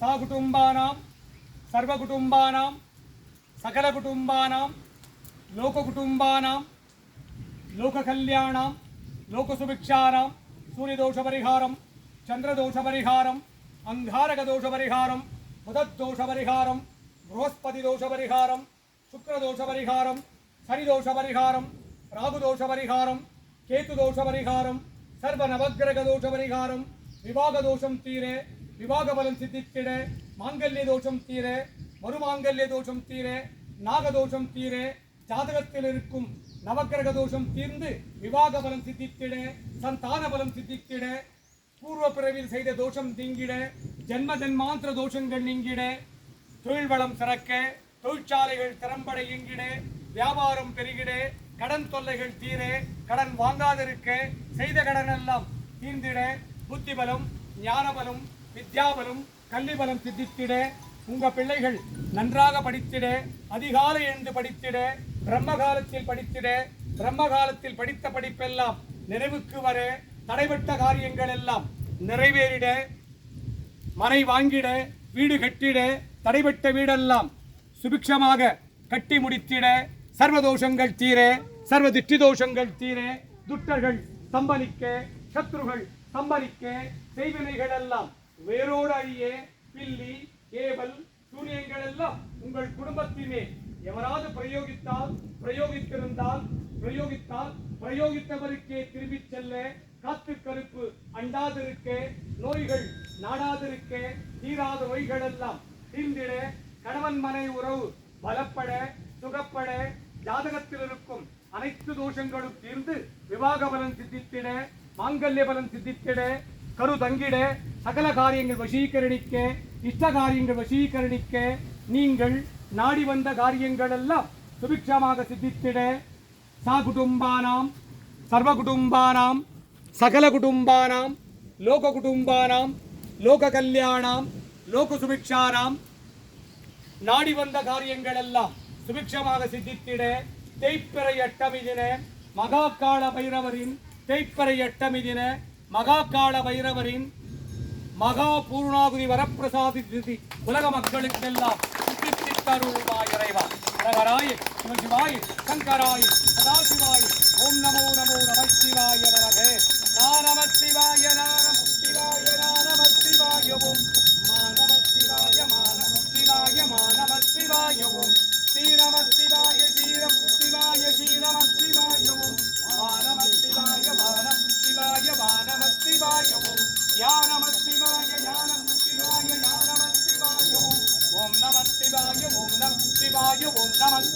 சா குடும்பானாம் சர்வ குடும்பானாம் சகல குடும்பானாம் லோக குடும்பானாம் லோக கல்யாணம் லோக சுபிக்ஷானாம் சூரிய தோஷ பரிகாரம் சந்திர தோஷ பரிகாரம் விவாக தோஷம் தீரே பலம் மாங்கல்ய தோஷம் தீரே மறுமாங்கல்ய தோஷம் தீரே நாகதோஷம் தீர ஜாதகத்தில் இருக்கும் நவக்கிரக தோஷம் தீர்ந்து விவாக பலம் சித்தித்திட சந்தான பலம் சித்தித்திட பூர்வ பிறவில் செய்த தோஷம் நீங்கிட ஜென்ம ஜென்மாந்திர தோஷங்கள் நீங்கிட தொழில் வளம் சிறக்க தொழிற்சாலைகள் திறம்பட இயங்கிட வியாபாரம் பெருகிட கடன் தொல்லைகள் தீர கடன் வாங்காதிருக்க செய்த கடன் எல்லாம் தீர்ந்திட புத்திபலம் ஞானபலம் வித்யாபலம் கல்விபலம் சித்தித்திட உங்க பிள்ளைகள் நன்றாக படித்திட அதிகாலை எழுந்து படித்திட பிரம்ம காலத்தில் படித்திட பிரம்ம காலத்தில் படித்த படிப்பெல்லாம் நிறைவுக்கு வர தடைபட்ட காரியங்கள் எல்லாம் நிறைவேறிட மனை வாங்கிட வீடு கட்டிட தடைபட்ட வீடெல்லாம் சுபிக்ஷமாக கட்டி முடித்திட சர்வதோஷங்கள் தீர சர்வ திட்டி தோஷங்கள் தீர துட்டர்கள் சம்பளிக்க சத்ருகள் சம்பளிக்க செய்வினைகள் எல்லாம் வேரோடு அழிய பில்லி கேபல் சூரியங்கள் எல்லாம் உங்கள் குடும்பத்திலே எவராது பிரயோகித்தால் பிரயோகித்திருந்தால் பிரயோகித்தால் பிரயோகித்தவருக்கே திரும்பிச் செல்ல காத்து கருப்பு அண்டாதிருக்க நோய்கள் நாடாதிருக்க தீராத நோய்கள் எல்லாம் தீர்ந்திட கணவன் மனை உறவு பலப்பட சுகப்பட ஜாதகத்தில் இருக்கும் அனைத்து தோஷங்களும் தீர்ந்து விவாக பலன் சித்தித்திட மாங்கல்ய பலன் சித்தித்திட கரு தங்கிட சகல காரியங்கள் வசீகரணிக்க இஷ்ட காரியங்கள் வசீகரணிக்க நீங்கள் நாடி வந்த காரியங்கள் எல்லாம் சுபிக்ஷமாக சித்தித்திட சா குடும்பானாம் சர்வ குடும்பானாம் சகல குடும்பானாம் லோக குடும்பானாம் லோக கல்யாணாம் லோக சுபிக்ஷானாம் நாடி வந்த காரியங்கள் எல்லாம் சுபிக்ஷமாக சித்தித்திட தேய்ப்பிறை எட்டமிதின மகாக்கால பைரவரின் தேய்ப்பறை எட்டமிதின மகாக்கால பைரவரின் மகா பூர்ணாகுதி வரப்பிரசாதி திதி உலக மக்களுக்கெல்லாம் சித்தித்தருள்வாய் இறைவா. ஹரஹராய சிவசிவாய சங்கராய சதாசிவாய ஓம் நமோ நமோ நம சிவாய்.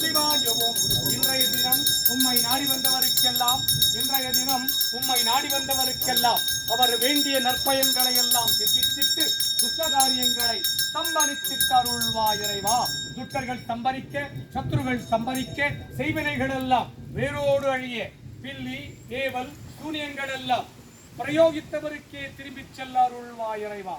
ஓம் இன்றைய தினம் உம்மை நாடி வந்தவருக்கெல்லாம் இன்றைய தினம் உம்மை நாடி வந்தவருக்கெல்லாம் அவர் வேண்டிய நற்பயன்களை எல்லாம் சித்தித்திட்டு துஷ்ட காரியங்களை சம்பரித்திட்டருள்வாய் இறைவா. துட்டர்கள் சம்பரிக்க சத்துருகள் சம்பரிக்க செய்வினைகள் எல்லாம் வேரோடு அழிய பில்லி ஏவல் சூனியங்கள் எல்லாம் பிரயோகித்தவருக்கே திரும்பிச் செல்லாருள்வா இறைவா.